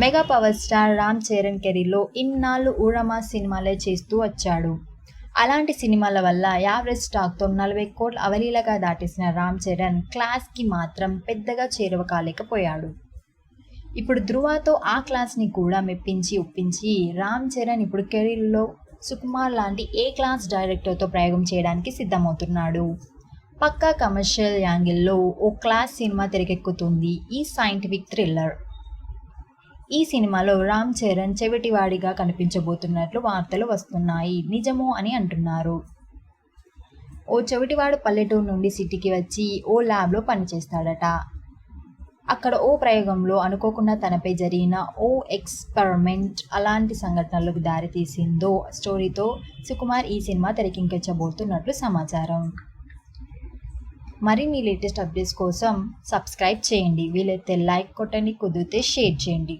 Mega power star Ram Charan కెరీర్లో ఇన్నాళ్ళు ఊరమా సినిమాలే చేస్తూ వచ్చాడు. అలాంటి సినిమాల వల్ల యావరేజ్ స్టాక్తో నలభై కోట్ల అవలీలగా దాటేసిన రామ్ చరణ్ క్లాస్కి మాత్రం పెద్దగా చేరువ కాలేకపోయాడు ఇప్పుడు ధృవాతో ఆ క్లాస్ని కూడా మెప్పించి ఒప్పించి రామ్ చరణ్ ఇప్పుడు కెరీర్లో సుకుమార్ లాంటి ఏ క్లాస్ డైరెక్టర్తో ప్రయోగం చేయడానికి సిద్ధమవుతున్నాడు. పక్కా కమర్షియల్ యాంగిల్లో ఓ క్లాస్ సినిమా తెరకెక్కుతుంది ఈ సైంటిఫిక్ థ్రిల్లర్. ఈ సినిమాలో రామ్ చరణ్ చెవిటివాడిగా కనిపించబోతున్నట్లు వార్తలు వస్తున్నాయి. నిజమో అని అంటున్నారు. ఓ చెవిటివాడు పల్లెటూరు నుండి సిటీకి వచ్చి ఓ ల్యాబ్లో పనిచేస్తాడట. అక్కడ ఓ ప్రయోగంలో అనుకోకుండా తనపై జరిగిన ఓ ఎక్స్పెరిమెంట్ అలాంటి సంఘటనలకు దారితీసిందో స్టోరీతో సుకుమార్ ఈ సినిమా తెరకించబోతున్నట్లు సమాచారం. మరిన్ని లేటెస్ట్ అప్డేట్స్ కోసం సబ్స్క్రైబ్ చేయండి. వీలైతే లైక్ కొట్టండి కుదిరితే షేర్ చేయండి.